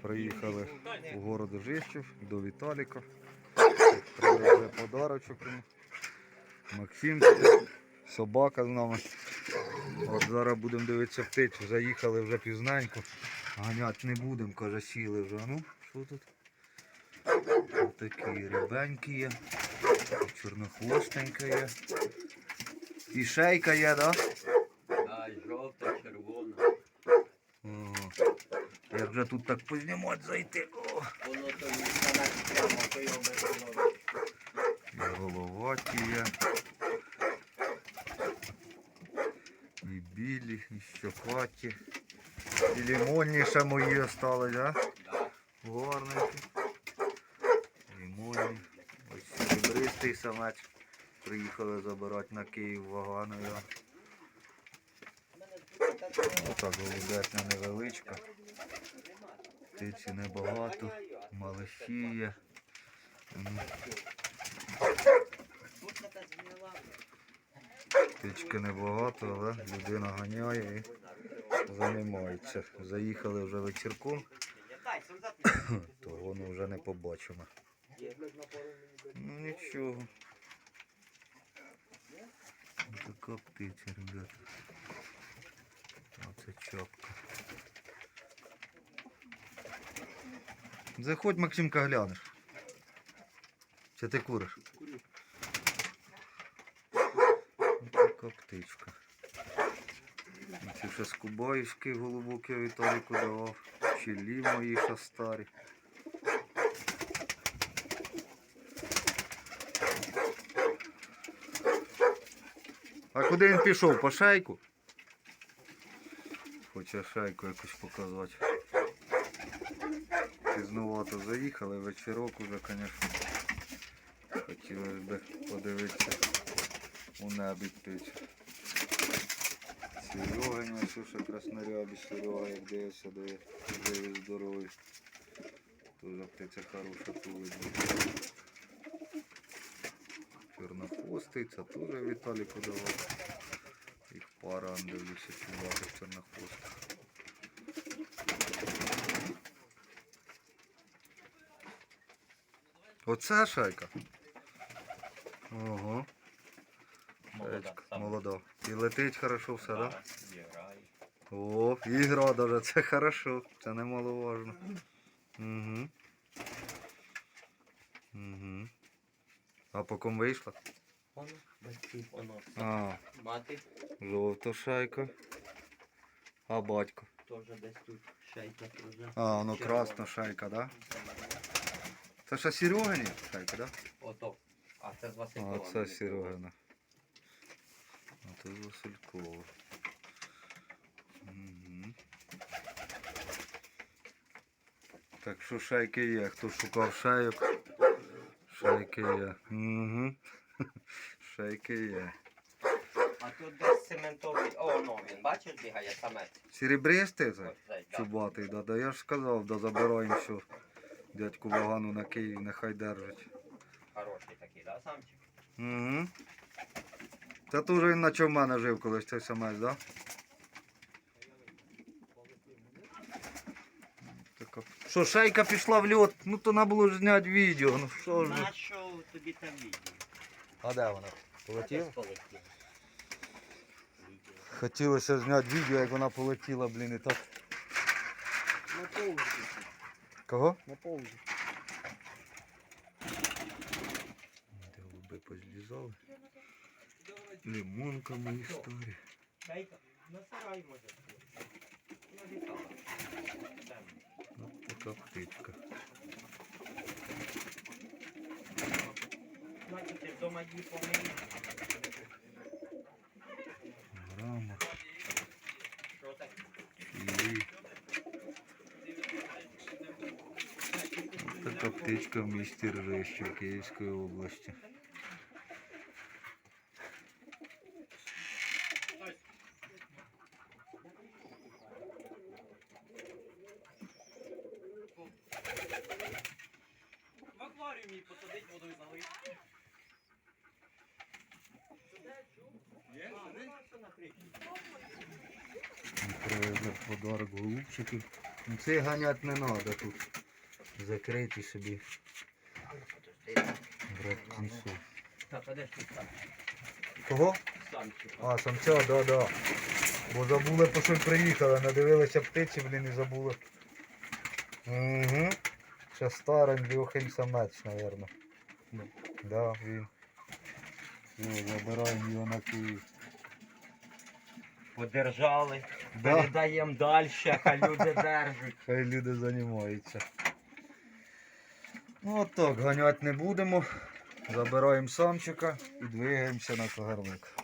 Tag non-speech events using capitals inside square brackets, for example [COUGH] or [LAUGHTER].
Приїхали у город Жищів до Віталіка. Привезли подарочок. Максим, собака з нами. От зараз будемо дивитися птицю. Заїхали вже пізненько. Ганять не будемо, каже, сіли вже. Ну, що тут? Ось такі рябенькі є. Чорнохвостенька є. І шейка є, так? Да? А, жовта, червона. Ого. Як вже тут так познімати зайти. О, Воно то прямо, то його без голови. і головаті є. І білі, і щокаті. І лимонні ще мої остались, а? Да. Гарненькі. Лимонні. Ось серебристий самець. Приїхали забирати на Київ ваганою. Отак голубятня невеличка. Птиці небагато. Малиші є. Птички небагато, але людина ганяє і займається. Заїхали вже вечірком, то воно вже не побачимо. Ну нічого. Така птиця, ребята. Оце чапка. Заходь, Максимка, глянеш. Чи ти куриш? Курю. Така птичка. Ці ще скубаївські голубоки Віталіку давав. Чилі мої ще старі. А куди він пішов? По шайку? Хоче шайку якусь показати. Пізнувато заїхали, вечірок уже, звісно. Хотілося б подивитися у небі птицю. Серега, ось ще краснорябі, Серега, як дивився, де живий, здоровий. Тоже птиця хороша тулить. Чорнохвостий, це теж Віталіку давав. Їх пара, дивлюся, чуваків чорнохвостих. Оце шайка? Ого. Молода. Молода. І летить хорошо все, так? Да? О, ігра даже, це хорошо, це немаловажно. Угу. Угу. А по ком вийшла? Воно, батьків, воно. А, Мати жовта шайка. А батько. теж десь тут шейка теж. А, ну Червона. красна шайка, да? Це ще Серегані шайка, да? Ото. А це з А, це Серегина. А це з Василькова. Угу. Так що шайки є. Хто шукав шайок? Шайки є. Угу. [LAUGHS] Шайки є. А тут десь цементовий. О, ну він, бачиш, бігає самець. Серебристий це? Чубатий, да, да. Я ж сказав, да забираємо все. Дядьку Вагану на Київ нехай держить. Хороший такий, да, самчик? Угу. Це теж він наче в мене жив колись цей самець, да? Така. Що, шайка пішла в льот, ну то треба було ж зняти відео, ну що ж. ви. Нащо тобі там відео? А де вона? Десь полетіло. Хотілося зняти відео, як вона полетіла, блін, і так. На. Кого? На повзі. Де голуби позлізали. Лимонка мої старі. На сарай може. Налітала. Ось така птичка. Значить, вдома її помиєш. Грама, Що таке? чилі. Птичка в місті Ржищів Київської області. В акваріумі посадить водою залить. Привезли подарок голубчиків. Ну, Цей ганять не треба тут. Закритий собі. Брат кінцу. Так, а де ж тут сам? Кого? Самчик. А, самця, да, да. Бо забули, по що приїхали, надивилися птиці, блін, і забули. Угу. Ще старий Льохин самець, мабуть. Ну. Да, він. Все, забираємо його на Київ. Подержали. Да. Передаємо далі, хай люди держать. Хай люди займаються. Ну от так, ганять не будемо. Забираємо самчика і двигаємося на кагарлик.